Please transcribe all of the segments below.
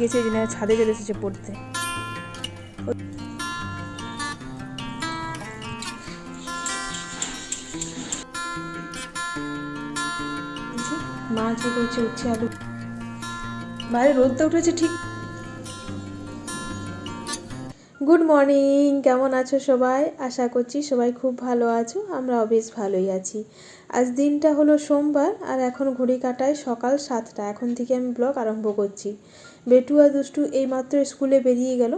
গেছে জন্য ছাদে চলে এসেছে পড়তে। মা কি করছে? উঠছে আলু। বাইরে রোদটা উঠেছে ঠিক গুড মর্নিং কেমন আছো সবাই? আশা করছি সবাই খুব ভালো আছো, আমরাও বেশ ভালোই আছি। আজ দিনটা হলো সোমবার, আর এখন ঘড়ি কাটায় সকাল সাতটা। এখন থেকে আমি ব্লগ আরম্ভ করছি। বেটু আর দুষ্টু এইমাত্র স্কুলে বেরিয়ে গেল।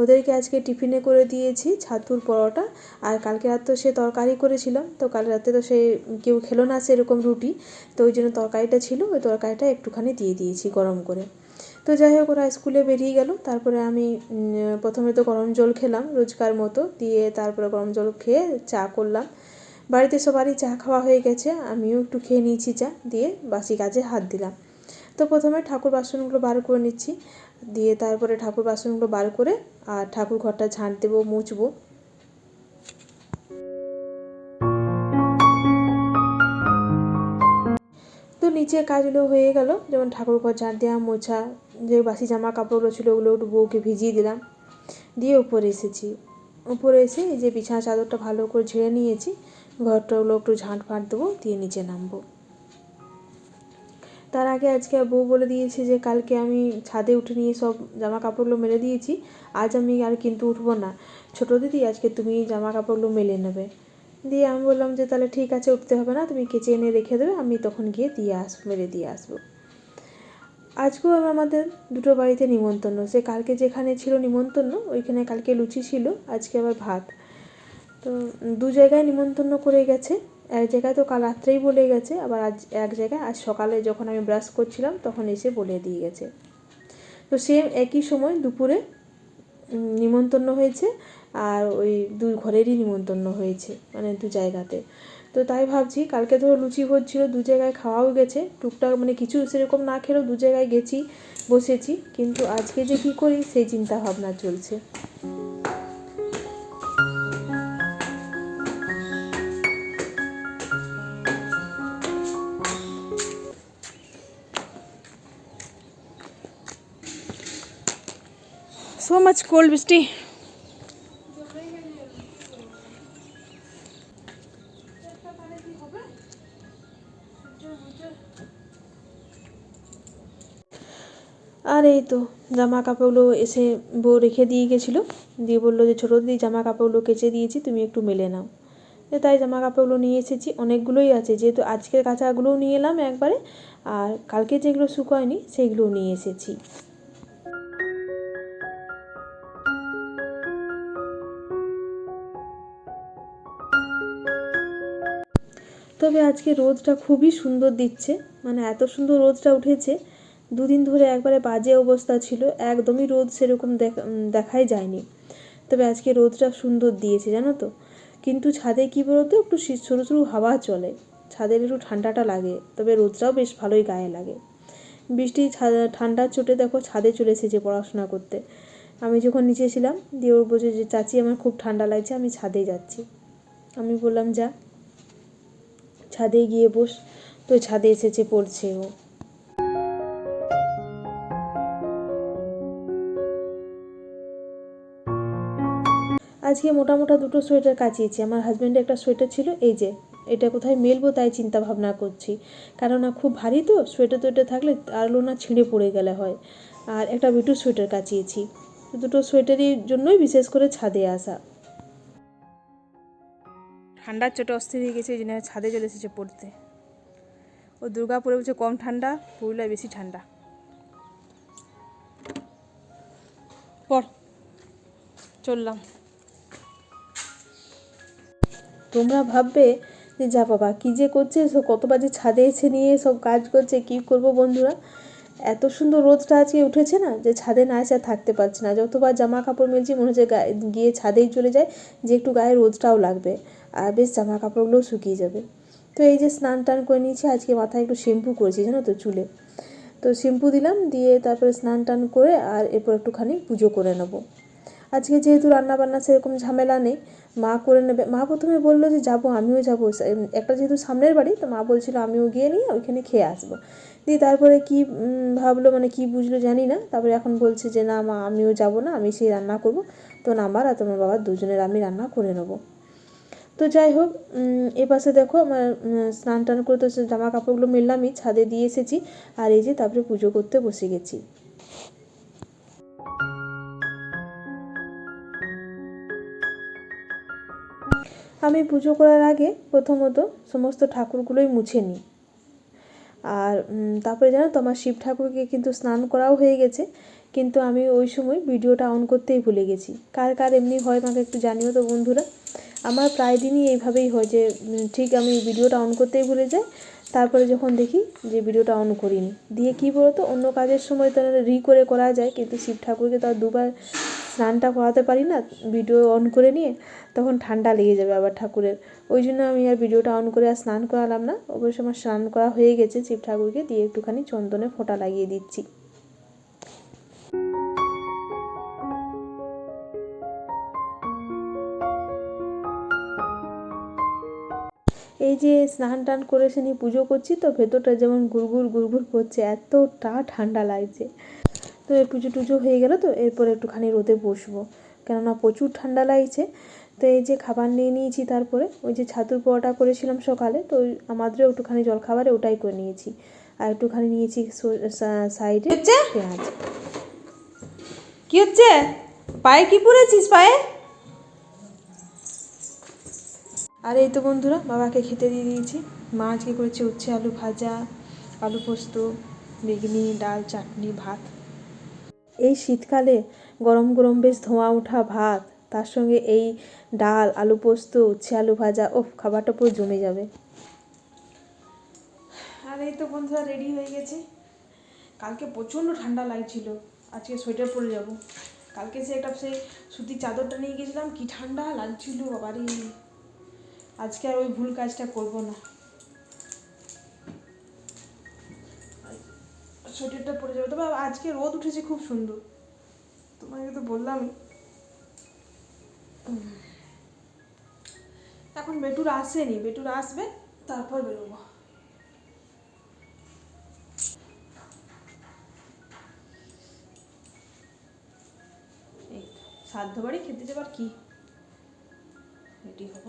ওদেরকে আজকে টিফিনে করে দিয়েছি ছাতুর পরোটা, আর কালকে রাত তো সে তরকারি করেছিলাম তো কাল রাতে তো সে কেউ খেলো না সেরকম রুটি, তো ওই জন্য তরকারিটা ছিল, ওই তরকারিটা একটুখানি দিয়ে দিয়েছি গরম করে। তো যাই হোক, ওরা স্কুলে বেরিয়ে গেল। তারপরে আমি প্রথমে তো গরম জল খেলাম রোজকার মতো, দিয়ে তারপরে গরম জল খেয়ে চা করলাম। বাড়িতে সবারই চা খাওয়া হয়ে গেছে, আমিও একটু খেয়ে নিয়েছি চা, দিয়ে বাসি কাজে হাত দিলাম। তো প্রথমে ঠাকুর বাসনগুলো বার করে নিচ্ছি, দিয়ে তারপরে ঠাকুর বাসনগুলো বার করে আর ঠাকুর ঘরটা ঝাঁট দেবো, মুছবো। তো নিচে কাজগুলো হয়ে গেল, যেমন ঠাকুর ঘর ঝাঁট দেওয়া, মোছা যে বাসি জামা কাপড়গুলো ছিল ওগুলো একটু বউকে ভিজিয়ে দিলাম। দিয়ে উপরে এসেছি। উপরে এসে এই যে বিছানা চাদরটা ভালো করে ঝেড়ে নিয়েছি, ঘরটাগুলো একটু ঝাঁট ফাঁট দেবো, দিয়ে নিচে নামবো। তার আগে আজকে বউ বলে দিয়েছে যে কালকে আমি ছাদে উঠে নিয়ে সব জামা কাপড়গুলো মেলে দিয়েছি, আজ আমি আর কিন্তু উঠবো না। ছোটো দিদি, আজকে তুমি জামা কাপড়গুলো মেলে নেবে। দিয়ে আমি বললাম যে তাহলে ঠিক আছে, উঠতে হবে না, তুমি কেচে এনে রেখে দেবে, আমি তখন গিয়ে দিয়ে আসব মেরে দিয়ে আসব। আজকেও আমাদের দুটো বাড়িতে নিমন্ত্রণ। সে কালকে যেখানে ছিল নিমন্ত্রণ ওইখানে কালকে লুচি ছিল আজকে আবার ভাত। তো দু জায়গায় নিমন্ত্রণ করে গেছে। এক জায়গায় তো কাল রাত্রেই বলে গেছে আবার আজ এক জায়গায় আজ সকালে যখন আমি ব্রাশ করছিলাম তখন এসে বলে দিয়ে গেছে। তো সেম একই সময় দুপুরে উম, নিমন্ত্রণ হয়েছে আর ওই দুই ঘরেরই নিমন্ত্রণ হয়েছে মানে দু জায়গাতে। তো তাই ভাবছি কালকে ধরো লুচি ভোজ ছিল দু জায়গায় খাওয়াও গেছে। টুকটাক মানে কিছু সেরকম না খেলেও দু জায়গায় গেছি, বসেছি। কিন্তু আজকে যে কী করি, সেই চিন্তা ভাবনা চলছে। সো মাচ কোল্ড বৃষ্টি। তো জামা কাপড়গুলো এসে বউ রেখে দিয়ে গেছিল। দিয়ে বলল যে, ছোটো দিদি জামা কাপড়গুলো কেচে দিয়েছি, তুমি একটু মেলে নাও। তাই জামা কাপড়গুলো নিয়ে এসেছি। অনেকগুলোই আছে, যেহেতু আজকের কাঁচাগুলোও নিয়ে এলাম একবারে, আর কালকে যেগুলো শুকোয়নি সেইগুলোও নিয়ে এসেছি। তবে আজকে রোদটা খুবই সুন্দর দিচ্ছে মানে এত সুন্দর রোদটা উঠেছে দুদিন ধরে একবারে বাজে অবস্থা ছিল, একদমই রোদ সেরকম দেখা দেখাই যায়নি। তবে আজকে রোদটা সুন্দর দিয়েছে, জানো তো? কিন্তু ছাদে কী বলতো, একটু সরু সরু হাওয়া চলে। ছাদের একটু ঠান্ডাটা লাগে, তবে রোদটাও বেশ ভালোই গায়ে লাগে। বৃষ্টি ঠান্ডার চোটে দেখো ছাদে চলে এসেছে পড়াশোনা করতে। আমি যখন নিচে ছিলাম দিয়ে ওর বলছে যে, চাচি, আমার খুব ঠান্ডা লাগছে, আমি ছাদে যাচ্ছি। আমি বললাম, যা, ছাদে গিয়ে বস। তো ছাদে এসেছে পড়ছে ও। আজকে মোটা মোটা দুটো সোয়েটার কাচিয়েছি। আমার হাজব্যান্ডের একটা সোয়েটার ছিল, এই যে, এটা কোথায় মেলবো তাই চিন্তা ভাবনা করছি। কেননা খুব ভারী তো, সোয়েটার টোয়েটার থাকলে আরও না ছিঁড়ে পড়ে গেলে হয়। আর একটা বিটু সোয়েটার কাচিয়েছি। দুটো সোয়েটারের জন্যই বিশেষ করে ছাদে আসা। ঠান্ডার চোটে অস্থির হয়ে গেছে, এই জন্য ছাদে চলে এসেছে পড়তে। ও দুর্গাপুরে বলছে কম ঠান্ডা পুরুলিয়ায় বেশি ঠান্ডা। পড়। চললাম। তোমরা ভাববে যে, যা বাবা, কী যে করছে? সব কত বাজে ছাদে এসে নিয়ে সব কাজ করছে, কী করব বন্ধুরা? এত সুন্দর রোদটা আজকে উঠেছে না, যে ছাদে না এসে থাকতে পারছে না। যতবার জামা কাপড় মেলছি, মনে হচ্ছে গায়ে গিয়ে ছাদেই চলে যায়, যে একটু গায়ে রোদটাও লাগবে। আর বেশ জামা কাপড়গুলোও শুকিয়ে যাবে। তো এই যে স্নান টান করে নিয়েছি, আজকে মাথায় একটু শ্যাম্পু করেছি, জানো তো, চুলে। তো শ্যাম্পু দিলাম, দিয়ে তারপরে স্নান টান করে আর এরপর একটুখানি পুজো করে নেব। আজকে যেহেতু রান্না বান্না সেরকম ঝামেলা নেই মা করে নেবে। মা প্রথমে বলল যে যাব আমিও যাব। একটা যেহেতু সামনের বাড়ি তো মা বলছিল আমিও গিয়ে নিয়ে ওইখানে খেয়ে আসব। দিয়ে তারপরে কি ভাবলো মানে কি বুঝলো জানি না। তারপরে এখন বলছে যে না মা আমিও যাব না আমি সেই রান্না করব। তো আমার আর তোমার বাবার দুজনের আমি রান্না করে নেব। তো যাই হোক উম, এ পাশে দেখো আমার স্নান টান করে তো জামা কাপড়গুলো মেললামই ছাদে দিয়ে এসেছি। আর এই যে তারপরে পুজো করতে বসে গেছি। আমি পুজো করার আগে প্রথমত সমস্ত ঠাকুরগুলোই মুছে নিই। আর তারপরে জানো তো আমার শিব ঠাকুরকে কিন্তু স্নান করাও হয়ে গেছে, কিন্তু আমি ওই সময় ভিডিওটা অন করতেই ভুলে গেছি। কার কার এমনি হয় আমাকে একটু জানিও তো বন্ধুরা। আমার প্রায় দিনই এইভাবেই হয় যে ঠিক আমি ভিডিওটা অন করতেই ভুলে যাই, তারপরে যখন দেখি যে ভিডিওটা অন করিনি। দিয়ে কী বলতো, অন্য কাজের সময় তো রি করে করা যায়, কিন্তু শিব ঠাকুরকে তো আর দুবার স্নানটা করাতে পারি না, ভিডিও অন করে নিয়ে তখন ঠান্ডা লেগে যাবে আবার ঠাকুরের। ওই জন্য আমি আর ভিডিওটা অন করে আর স্নান করালাম না। অবশ্য আমার স্নান করা হয়ে গেছে শিব ঠাকুরকে, দিয়ে একটুখানি চন্দনে ফোঁটা লাগিয়ে দিচ্ছি। এই যে স্নান টান করে এসে নিয়ে পুজো করছি তো, ভেতরটা যেমন গুড়গুড় গুড়গুড় করছে, এতটা ঠান্ডা লাগছে। তো এই পুজো টুজো হয়ে গেল তো এরপর একটুখানি রোদে বসবো। কেননা প্রচুর ঠান্ডা লাগছে তো এই যে খাবার নিয়ে নিয়েছি তারপরে ওই যে ছাতুর পোয়াটা করেছিলাম সকালে তো ওই আমাদেরও একটুখানি জল খাবারে ওটাই করে নিয়েছি। আর একটুখানি নিয়েছি সাইডে পেঁয়াজ। কি হচ্ছে? পায়ে কি পরেছিস পায়ে? আর এই তো বন্ধুরা বাবাকে খেতে দিয়ে দিয়েছি। মা আজকে করেছে উচ্ছে আলু ভাজা আলু পোস্ত বেগনি ডাল চাটনি ভাত। এই শীতকালে গরম গরম বেশ ধোঁয়া ওঠা ভাত, তার সঙ্গে এই ডাল, আলু পোস্ত, উচ্ছে আলু ভাজা, ওফ, খাবারটা পুরো জমে যাবে। আর এই তো বন্ধুরা রেডি হয়ে গেছে। কালকে প্রচণ্ড ঠান্ডা লাগছিল, আজকে সোয়েটার পরে যাব। কালকে সে একটা সেই সুতির চাদরটা নিয়ে গেছিলাম, কি ঠান্ডা লাগছিল, বাবারে। আজকে আর ওই ভুল কাজটা করব না। সোয়েটারটা পরে যাবে। তবে আজকে রোদ উঠেছে খুব সুন্দর। তোমাকে তো বললাম। এখন বেটুর আসেনি। বেটুর আসবে, তারপর বেরোবো। সাধ্য বাড়ি খেতে যাবার কি? রেডি হব।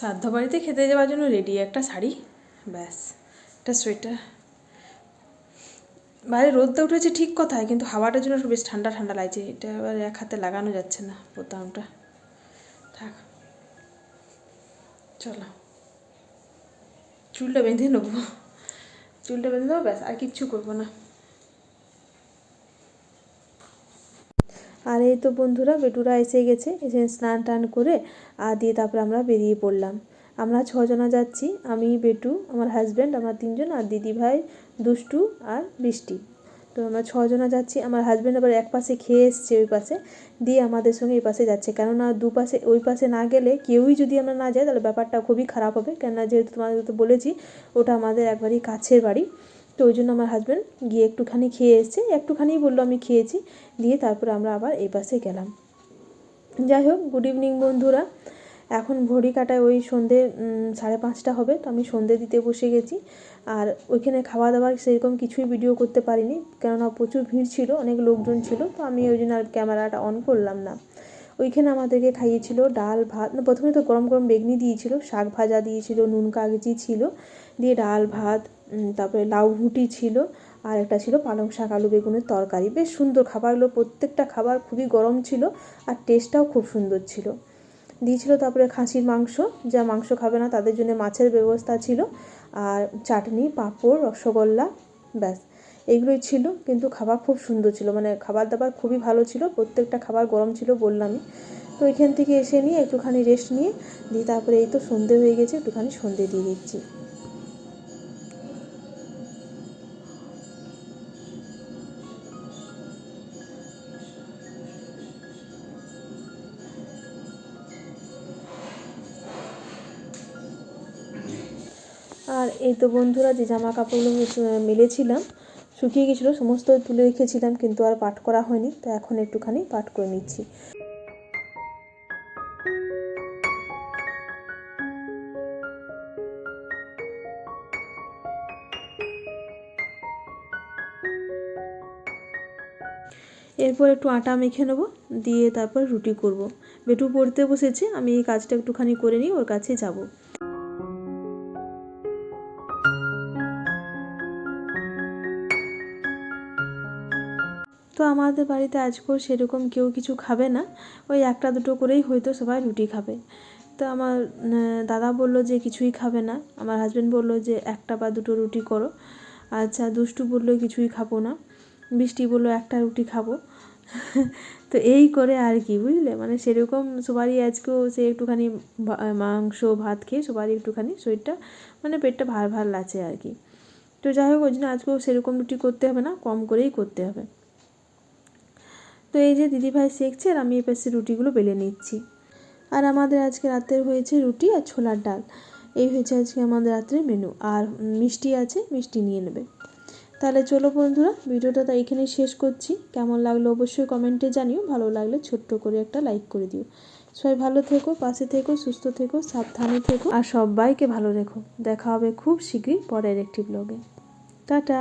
শ্রাদ্ধ বাড়িতে খেতে যাওয়ার জন্য রেডি একটা শাড়ি। ব্যাস, একটা সোয়েটার বাইরে রোদটা উঠেছে ঠিক কথাই, কিন্তু হাওয়াটার জন্য বেশ ঠান্ডা ঠান্ডা লাগছে। এটা এবার এক হাতে লাগানো যাচ্ছে না বোতামটা। থাক, চলো। চুলটা বেঁধে নেব। চুলটা বেঁধে নেব, ব্যাস, আর কিচ্ছু করব না। আর এই তো বন্ধুরা বেটুরা এসে গেছে, এসে স্নান টান করে, আর দিয়ে তারপরে আমরা বেরিয়ে পড়লাম। আমরা ছজনা যাচ্ছি, আমি, বেটু, আমার হাজব্যান্ড আমার তিনজন, আর দিদি ভাই, দুষ্টু আর বৃষ্টি। তো আমরা ছজনা যাচ্ছি, আমার হাজব্যান্ড আবার এক পাশে খেয়ে এসছে ওই পাশে, দিয়ে আমাদের সঙ্গে এই পাশে যাচ্ছে। কেননা দুপাশে, ওই পাশে না গেলে কেউই যদি আমরা না যাই, তাহলে ব্যাপারটা খুবই খারাপ হবে। কেননা যেহেতু তোমাদের তো বলেছি, ওটা আমাদের একবারই কাছের বাড়ি। তো ওই জন্য আমার হাজব্যান্ড গিয়ে একটুখানি খেয়ে এসছে একটুখানি বলল, আমি খেয়েছি। দিয়ে তারপরে আমরা আবার এই পাশে গেলাম। যাই হোক গুড ইভিনিং বন্ধুরা। এখন ঘড়ি কাটায় ওই সন্ধে সাড়ে পাঁচটা হবে, তো আমি সন্ধে দিতে বসে গেছি। আর ওইখানে খাওয়া দাওয়ার সেরকম কিছুই ভিডিও করতে পারিনি, কেননা প্রচুর ভিড় ছিল, অনেক লোকজন ছিল, তো আমি ওই জন্য আর ক্যামেরাটা অন করলাম না। ওইখানে আমাদেরকে খাইয়েছিল ডাল, ভাত, না প্রথমে তো গরম গরম বেগনি দিয়েছিল, শাক ভাজা দিয়েছিল, নুন কাগজি ছিল, দিয়ে ডাল, ভাত তারপরে লাউ ঘুঁটি ছিল আর একটা ছিল পালং শাক, আলু বেগুনের তরকারি। বেশ সুন্দর খাবারগুলো, প্রত্যেকটা খাবার খুবই গরম ছিল আর টেস্টটাও খুব সুন্দর ছিল। দিয়েছিল তারপরে খাসির মাংস, যা মাংস খাবে না, তাদের জন্য মাছের ব্যবস্থা ছিল আর চাটনি, পাঁপড়, রসগোল্লা, ব্যাস। এগুলোই ছিল, কিন্তু খাবার খুব সুন্দর ছিল মানে খাবার দাবার খুবই ভালো ছিল, প্রত্যেকটা খাবার গরম ছিল বললামই। তো এখান থেকে এসে নিয়ে একটুখানি রেস্ট নিয়ে, দিয়ে তারপরে এই তো সন্ধে হয়ে গেছে, একটুখানি সন্ধে দিয়ে দিচ্ছি। আর এই তো বন্ধুরা যে জামা কাপড়গুলো মেলেছিলাম, শুকিয়ে গেছিল সমস্ত তুলে রেখেছিলাম, কিন্তু আর পাট করা হয়নি, তো এখন একটুখানি পাট করে নিচ্ছি এরপর একটু আটা মেখে নেব, দিয়ে তারপর রুটি করব। বেটু পড়তে বসেছে, আমি এই কাজটা একটুখানি করে নিই, ওর কাছে যাব তো আমাদের বাড়িতে আজকেও সেরকম কেউ কিছু খাবে না। ওই একটা দুটো করেই হয়তো সবাই রুটি খাবে। তো আমার দাদা বলল যে কিছুই খাবে না। আমার হাজব্যান্ড বলল যে একটা বা দুটো রুটি করো। আচ্ছা দুষ্টু বলল কিছুই খাব না। বৃষ্টি বলল একটা রুটি খাব। তো এই করে আর কি, বুঝলে? মানে সেরকম সবারই আজকেও সে একটুখানি মাংস, ভাত খেয়ে সবারই একটুখানি শরীরটা মানে পেটটা ভার ভার লাগছে আর কি। তো যাই হোক, ওই জন্য আজকেও সেরকম রুটি করতে হবে না, কম করেই করতে হবে। তো এই যে দিদিভাই শেখছে আর আমি এই পাশে রুটিগুলো বেলে নিচ্ছি। আর আমাদের আজকে রাতের হয়েছে রুটি আর ছোলার ডাল। এই হয়েছে আজকে আমাদের রাত্রের মেনু আর মিষ্টি আছে, মিষ্টি নিয়ে নেবে। তাহলে চলো বন্ধুরা, ভিডিওটা তো এখানেই শেষ করছি। কেমন লাগল অবশ্যই কমেন্টে জানিও। ভালো লাগলে ছোট্ট করে একটা লাইক করে দিও। সবাই ভালো থেকো, পাশে থেকো, সুস্থ থেকো, সাবধানে থেকো। আর সবাইকে ভালো রেখো। দেখা হবে খুব শীঘ্রই পরের একটি ব্লগে টাটা!